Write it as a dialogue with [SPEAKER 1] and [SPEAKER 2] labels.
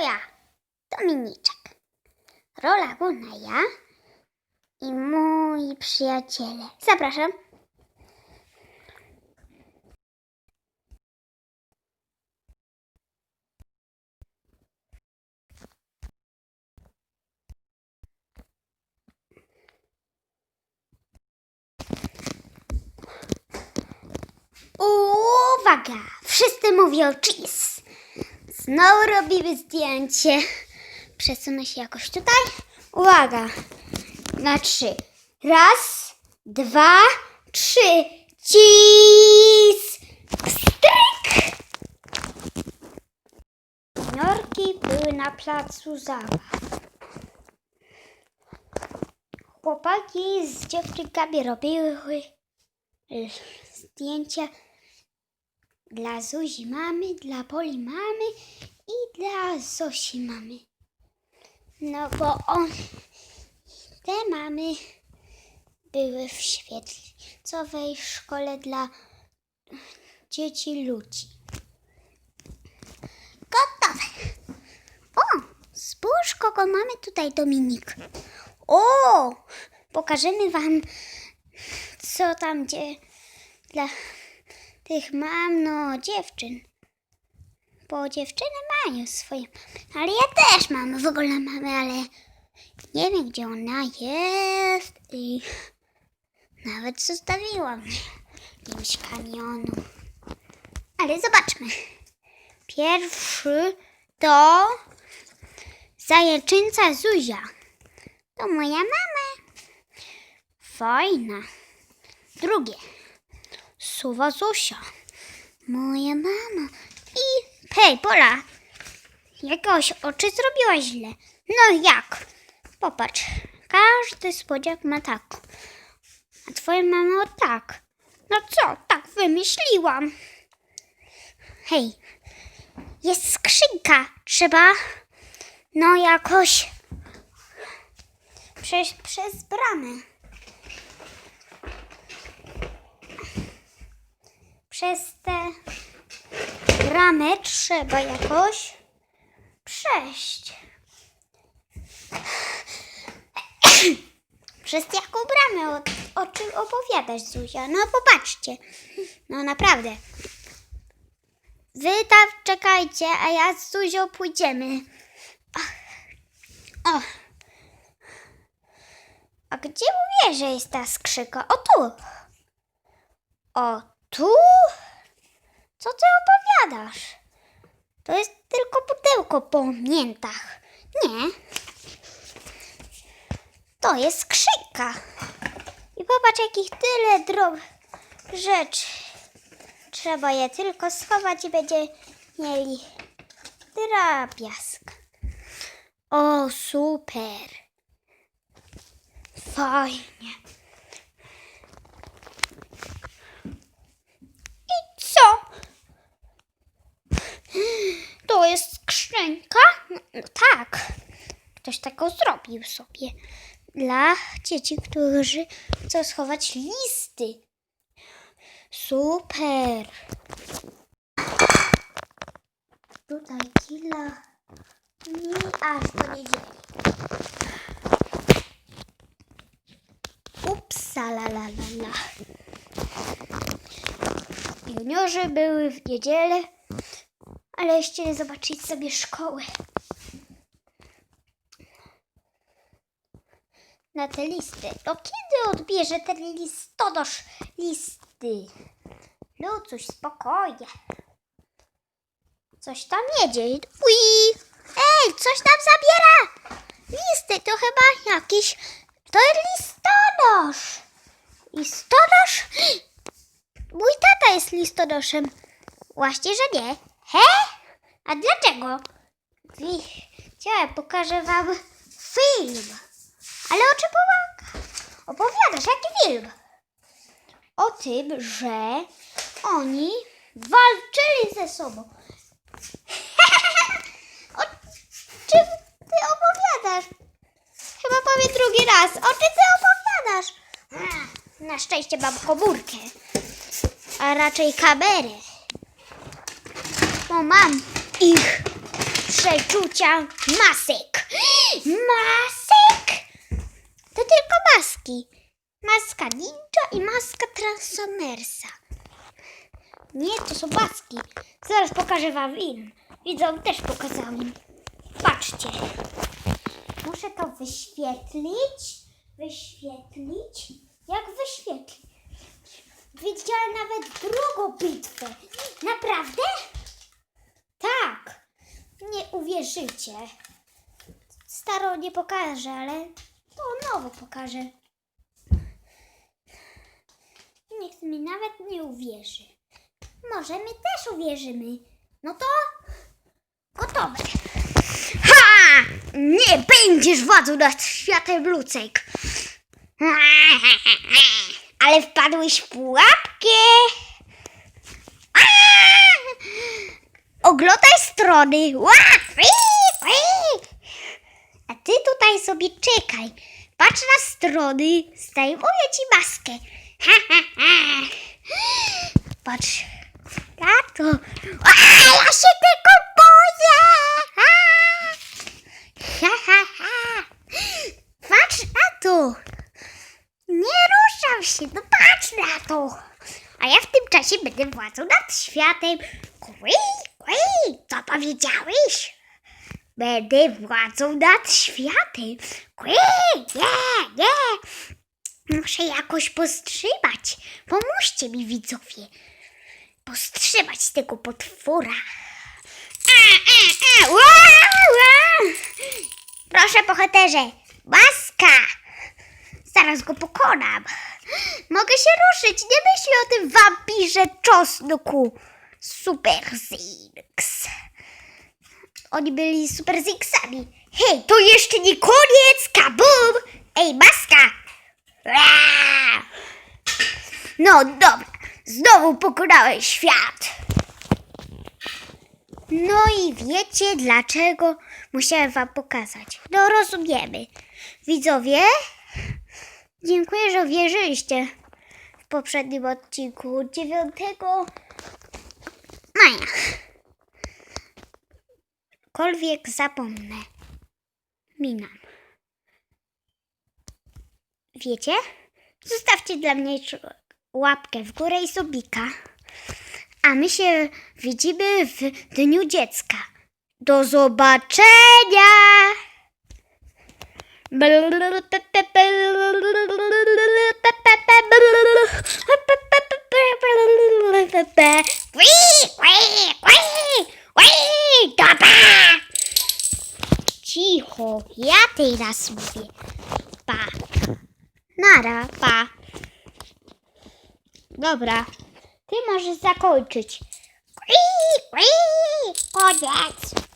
[SPEAKER 1] ja, Dominiczek. Rola główna ja i moi przyjaciele. Zapraszam. Uwaga! Wszyscy mówią cheese. Znowu robimy zdjęcie. Przesunę się jakoś tutaj. Uwaga! Na trzy. Raz, dwa, trzy. Cheese! Stryk! Juniorki były na placu zabaw. Chłopaki z dziewczynkami robiły zdjęcia dla Zuzi mamy, dla Poli mamy i dla Zosi mamy. No bo on, te mamy były w świetlicowej szkole dla dzieci ludzi. Gotowe. O, spójrz kogo mamy tutaj Dominik. O, pokażemy wam co tam gdzie dla tych mam, no dziewczyn. Bo dziewczyny mają swoje. Ale ja też mam, w ogóle mamy, ale nie wiem gdzie ona jest i nawet zostawiłam jakimś kamionu. Ale zobaczmy. Pierwszy to zajęczyńca Zuzia. To moja mama. Fajna. Drugie. Suwa Zosia. Moja mama. I hej, Pola. Jakoś oczy zrobiłaś źle. No jak? Popatrz. Każdy słodziak ma tak. A twoja mama tak. No co? Tak wymyśliłam. Hej. Jest skrzynka. Trzeba no jakoś przejść przez bramę. Przez tę bramę trzeba jakoś przejść. Przez jaką bramę? O, o czym opowiadasz, Zuzia? No popatrzcie. No naprawdę. Wy tam czekajcie, a ja z Zuzią pójdziemy. O. A gdzie mówię, że jest ta skrzyka? O tu. O tu? Co ty opowiadasz? To jest tylko pudełko po miętach. Nie. To jest skrzynka. I popatrz, jakich tyle drob rzeczy. Trzeba je tylko schować i będzie mieli drobiazg. O, super. Fajnie. Co? To jest skrzynka? No, tak. Ktoś taką zrobił sobie. Dla dzieci, którzy chcą schować listy. Super. Tutaj kila dni aż do niedzieli. Upsa la la la la. Juniorzy były w niedzielę, ale chcieli zobaczyć sobie szkołę. Na te listy. No kiedy odbierze ten listonosz listy? No coś spokojnie. Coś tam jedzie. Ui! Ej, coś tam zabiera! Listy to chyba jakiś... To jest listonosz! Listonosz? Mój tata jest listonoszem. Właśnie, że nie. He? A dlaczego? Chciałem, pokażę wam film. Ale o czym? Opowiadasz, jaki film? O tym, że oni walczyli ze sobą. o czym ty opowiadasz? Chyba powiem drugi raz. O czym ty opowiadasz? Na szczęście mam komórkę a raczej kamerę. Bo mam ich przeczucia masek. Masek? To tylko maski. Maska ninja i maska Transformersa. Nie, to są maski. Zaraz pokażę wam film. Widzom też pokazałem. Patrzcie. Muszę to wyświetlić. Wyświetlić. Jak wyświetlić? Widziałem nawet drugą bitwę. Naprawdę? Tak. Nie uwierzycie. Staro nie pokażę, ale to nowo pokażę. Nikt mi nawet nie uwierzy. Może my też uwierzymy. No to gotowe. Ha! Nie będziesz władzą nad światem Lucek. Ale wpadłeś w pułapkę. Oglądaj strony. Ła! Tutaj sobie czekaj. Patrz na strony. Zdejmuję ci maskę. Ha, ha, ha. Patrz. Na to. A, ja się tego boję. Ha. Ha, ha. Patrz na to. Nie ruszam się. No patrz na to. A ja w tym czasie będę władzą nad światem. Kwi, kwi, co powiedziałeś? Będę władzą nad światem. Kwi, nie, nie. Muszę jakoś powstrzymać. Pomóżcie mi, widzowie. Powstrzymać tego potwora. A, a, a, ła, ła. Proszę, bohaterze, maska. Zaraz go pokonam. Mogę się ruszyć. Nie myślę o tym wampirze czosnku. Super. Oni byli Super Zinxami. Hej, to jeszcze nie koniec. Kabum! Ej, maska! No dobra, znowu pokonałem świat. No i wiecie dlaczego musiałem wam pokazać. No rozumiemy. Widzowie, dziękuję, że wierzyliście w poprzednim odcinku 9 maja. Kolwiek zapomnę. Minam. Wiecie? Zostawcie dla mnie łapkę w górę i subika. A my się widzimy w Dniu Dziecka. Do zobaczenia! Cicho, ja teraz mówię. Pa. Nara, pa. Dobra, ty możesz zakończyć. Koniec.